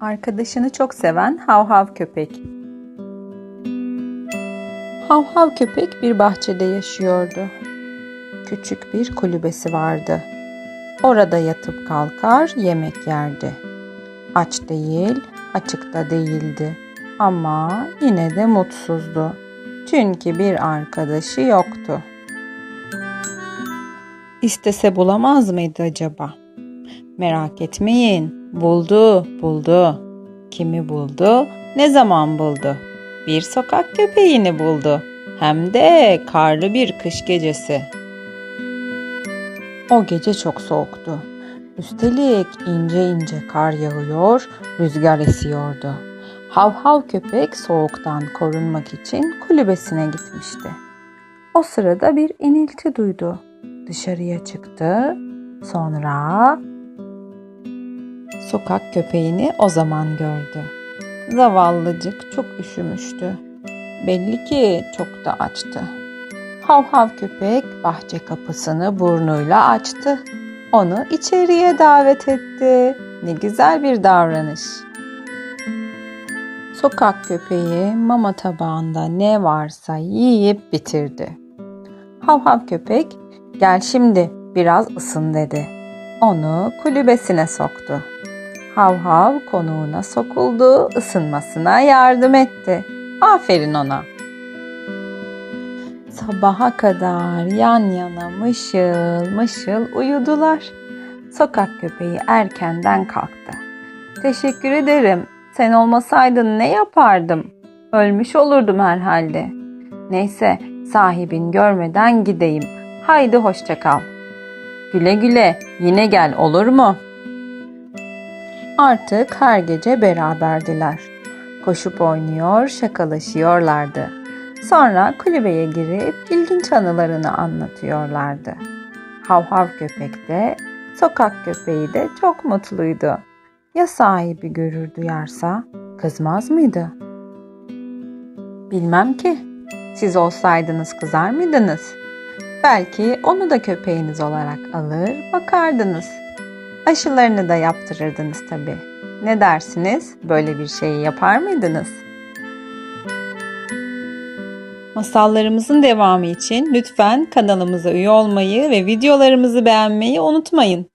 Arkadaşını çok seven Hav Hav Köpek. Hav Hav Köpek bir bahçede yaşıyordu. Küçük bir kulübesi vardı. Orada yatıp kalkar, yemek yerdi. Aç değil, açık da değildi. Ama yine de mutsuzdu. Çünkü bir arkadaşı yoktu. İstese bulamaz mıydı acaba? Merak etmeyin. Buldu, buldu. Kimi buldu? Ne zaman buldu? Bir sokak köpeğini buldu. Hem de karlı bir kış gecesi. O gece çok soğuktu. Üstelik ince ince kar yağıyor, rüzgar esiyordu. Hav hav köpek soğuktan korunmak için kulübesine gitmişti. O sırada bir inilti duydu. Dışarıya çıktı. Sonra sokak köpeğini o zaman gördü. Zavallıcık çok üşümüştü. Belli ki çok da açtı. Hav hav köpek bahçe kapısını burnuyla açtı. Onu içeriye davet etti. Ne güzel bir davranış. Sokak köpeği mama tabağında ne varsa yiyip bitirdi. Hav hav köpek gel şimdi biraz ısın dedi. Onu kulübesine soktu. Hav hav konuğuna sokuldu, ısınmasına yardım etti. Aferin ona. Sabaha kadar yan yana mışıl mışıl uyudular. Sokak köpeği erkenden kalktı. Teşekkür ederim. Sen olmasaydın ne yapardım? Ölmüş olurdum herhalde. Neyse sahibin görmeden gideyim. Haydi hoşça kal. Güle güle yine gel olur mu? Artık her gece beraberdiler. Koşup oynuyor, şakalaşıyorlardı. Sonra kulübeye girip ilginç anılarını anlatıyorlardı. Hav hav köpek de, sokak köpeği de çok mutluydu. Ya sahibi görür duyarsa kızmaz mıydı? Bilmem ki. Siz olsaydınız kızar mıydınız? Belki onu da köpeğiniz olarak alır, bakardınız. Aşılarını da yaptırırdınız tabii. Ne dersiniz? Böyle bir şeyi yapar mıydınız? Masallarımızın devamı için lütfen kanalımıza üye olmayı ve videolarımızı beğenmeyi unutmayın.